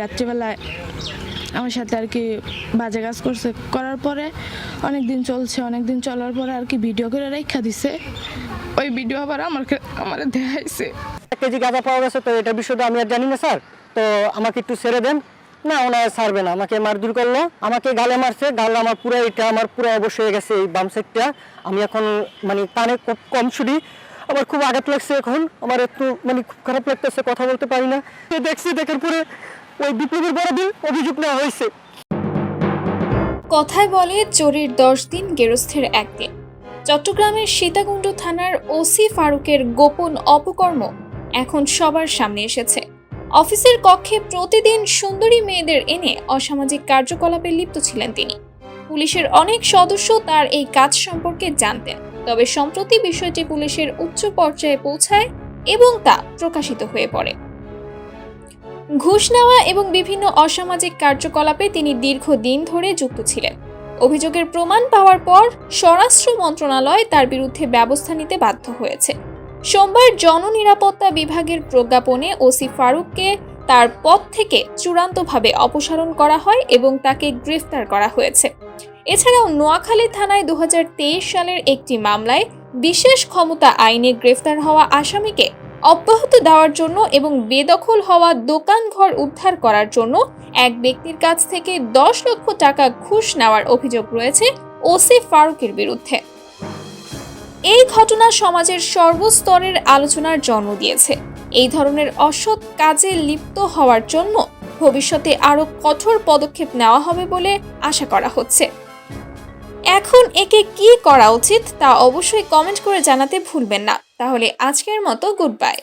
রাত্রিবেলায় আমার সাথে আর কি বাজে কাজ করছে। করার পরে অনেক দিন চলছে অনেক দিন চলার পরে আর কি ভিডিও করে রেখা দিছে। ওই ভিডিও আবার আমার আমার দেখাইছে। এক কেজি গাঁজা পাওয়া গেছে, তো এটা বিষয়টা আমি আর জানি না, স্যার। তো আমাকে একটু ছেড়ে দেন। না, ওনার ছাড়বে না। আমাকে মারধর করল। আমাকে গালে মারছে। গালে আমার পুরো এটা, আমার পুরো অবশ্য হয়ে গেছে এই বাম সাইডটা আমি এখন মানে কানে কম শুনি। আমার খুব আঘাত লাগছে এখন। আমার একটু মানে খুব খারাপ লাগতেছে, কথা বলতে পারি না। দেখছি, দেখার পরে ওই বিপ্লবের বড়দিন অভিযোগ নেওয়া হয়েছে। কথায় বলে চোরের দশ দিন গেরস্থের একদিন। চট্টগ্রামের সীতাকুণ্ড থানার ওসি ফারুকের গোপন অপকর্ম এখন সবার সামনে এসেছে। অফিসের কক্ষে প্রতিদিন সুন্দরী মেয়েদের এনে অসামাজিক কার্যকলাপে লিপ্ত ছিলেন তিনি। পুলিশের অনেক সদস্য তার এই কাজ সম্পর্কে জানতেন, তবে সম্প্রতি বিষয়টি পুলিশের উচ্চ পর্যায়ে পৌঁছায় এবং তা প্রকাশিত হয়ে পড়ে। ঘুষ নেওয়া এবং বিভিন্ন অসামাজিক কার্যকলাপে তিনি দীর্ঘদিন ধরে যুক্ত ছিলেন। অভিযোগের প্রমাণ পাওয়ার পর স্বরাষ্ট্র মন্ত্রণালয় তার বিরুদ্ধে ব্যবস্থা নিতে বাধ্য হয়েছে। সোমবার জননিরাপত্তা বিভাগের প্রজ্ঞাপনে ওসি ফারুককে তার পদ থেকে চূড়ান্তভাবে অপসারণ করা হয় এবং তাকে গ্রেফতার করা হয়েছে। এছাড়াও নোয়াখালী থানায় দু হাজার তেইশ সালের একটি মামলায় বিশেষ ক্ষমতা আইনে গ্রেফতার হওয়া আসামিকে অব্যাহতি দেওয়ার জন্য এবং বেদখল হওয়া দোকান ঘর উদ্ধার করার জন্য এক ব্যক্তির কাছ থেকে দশ লক্ষ টাকা ঘুষ নেওয়ার অভিযোগ রয়েছে ওসি ফারুকের বিরুদ্ধে। এই ঘটনা সমাজের সর্বস্তরের আলোচনার জন্ম দিয়েছে। এই ধরনের অসৎ কাজে লিপ্ত হওয়ার জন্য ভবিষ্যতে আরও কঠোর পদক্ষেপ নেওয়া হবে বলে আশা করা হচ্ছে। এখন একে কি করা উচিত তা অবশ্যই কমেন্ট করে জানাতে ভুলবেন না। তাহলে আজকের মতো গুড বাই